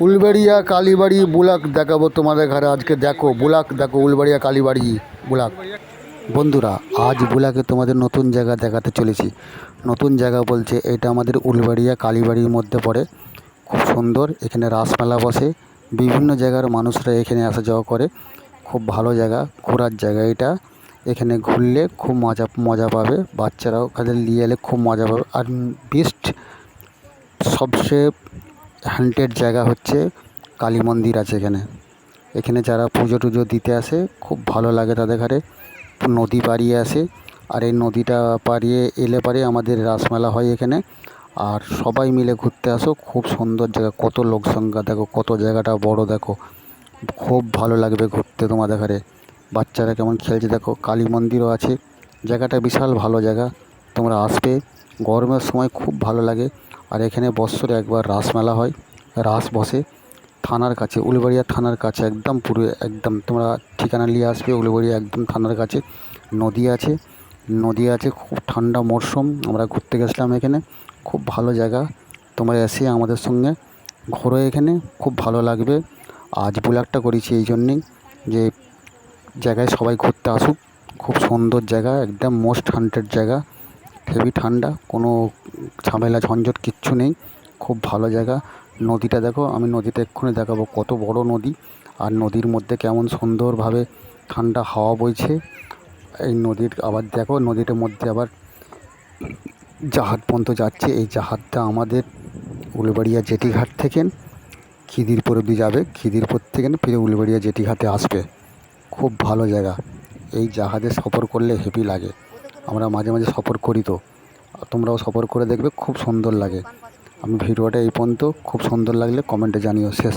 উলবেড়িয়া, কালীবাড়ি, বুলাক দেখাবো তোমাদের ঘরে আজকে। দেখো, বুলাক, দেখো, উলবেড়িয়া, কালীবাড়ি, বুলাক। বন্ধুরা, আজ বুলাকে তোমাদের নতুন জায়গা দেখাতে চলেছি। নতুন জায়গা বলছে, এটা আমাদের উলবাড়িয়া, কালীবাড়ির মধ্যে পড়ে। খুব সুন্দর, এখানে রাসমেলা বসে। বিভিন্ন জায়গার মানুষরা এখানে আসা যাওয়া করে। খুব ভালো জায়গা, ঘোরার জায়গা এটা। এখানে ঘুরলে খুব মজা মজা পাবে। বাচ্চারাও কাদের নিয়ে এলে খুব মজা পাবে। আর বেস্ট সবচেয়ে হান্টেড জায়গা হচ্ছে কালী মন্দির আছে এখানে। এখানে যারা পুজো টুজো দিতে আসে, খুব ভালো লাগে তাদের ঘরে নদী পাড়িয়ে আসে, আর এই নদীটা পাড়িয়ে এলে পারে আমাদের রাসমেলা হয় এখানে। আর সবাই মিলে ঘুরতে আসো, খুব সুন্দর জায়গা, কত লোক সংখ্যা, দেখো কত জায়গাটা বড়, দেখো। খুব ভালো লাগবে ঘুরতে তোমাদের ঘরে বাচ্চারা কেমন খেলছে, দেখো কালী মন্দিরও আছে। জায়গাটা বিশাল ভালো জায়গা, তোমরা আসবে। গরমের সময় খুব ভালো লাগে। আর এখানে বৎসরে একবার রাসমেলা হয়। রাস বসে। থানার কাছে, উলুবাড়িয়া থানার কাছে একদম পুরো, একদম তোমরা ঠিকানা নিয়ে আসবে। উলুবাড়িয়া একদম থানার কাছে। নদী আছে। নদী আছে, খুব ঠান্ডা মরশুম আমরা ঘুরতে গেছিলাম এখানে। খুব ভালো জায়গা। তোমরা এসে আমাদের সঙ্গে ঘোরো এখানে। খুব ভালো লাগবে। আজ ব্লগটা করেছি এই জন্যেই যে জায়গায় সবাই ঘুরতে আসুক। খুব সুন্দর জায়গা, একদম মোস্ট হান্টেড জায়গা। হেভি ঠান্ডা। কোনো ঝামেলা, ঝঞ্ঝট কিচ্ছু নেই। খুব ভালো জায়গা। নদীটা দেখো, আমি নদীটা এক্ষুনি দেখাবো। কত বড় নদী। আর নদীর মধ্যে কেমন সুন্দরভাবে ঠান্ডা হাওয়া বইছে। এই নদীর আবার দেখো, নদীটার মধ্যে আবার জাহাজ পর্যন্ত যাচ্ছে। এই জাহাজটা আমাদের উলুবাড়িয়া জেটিঘাট থেকে খিদিরপুর অব্দি যাবে। খিদিরপুর থেকে ফিরে উলুবাড়িয়া জেটিঘাটে আসবে। খুব ভালো জায়গা। এই জাহাজে সফর করলে হেভি লাগে। আমরা মাঝে মাঝে সফর করি তো। তোমরাও সফর করে দেখবে, খুব সুন্দর লাগে। আমি ভিডিওটা এই পর্যন্ত, খুব সুন্দর লাগলে কমেন্টে জানিও। শেষ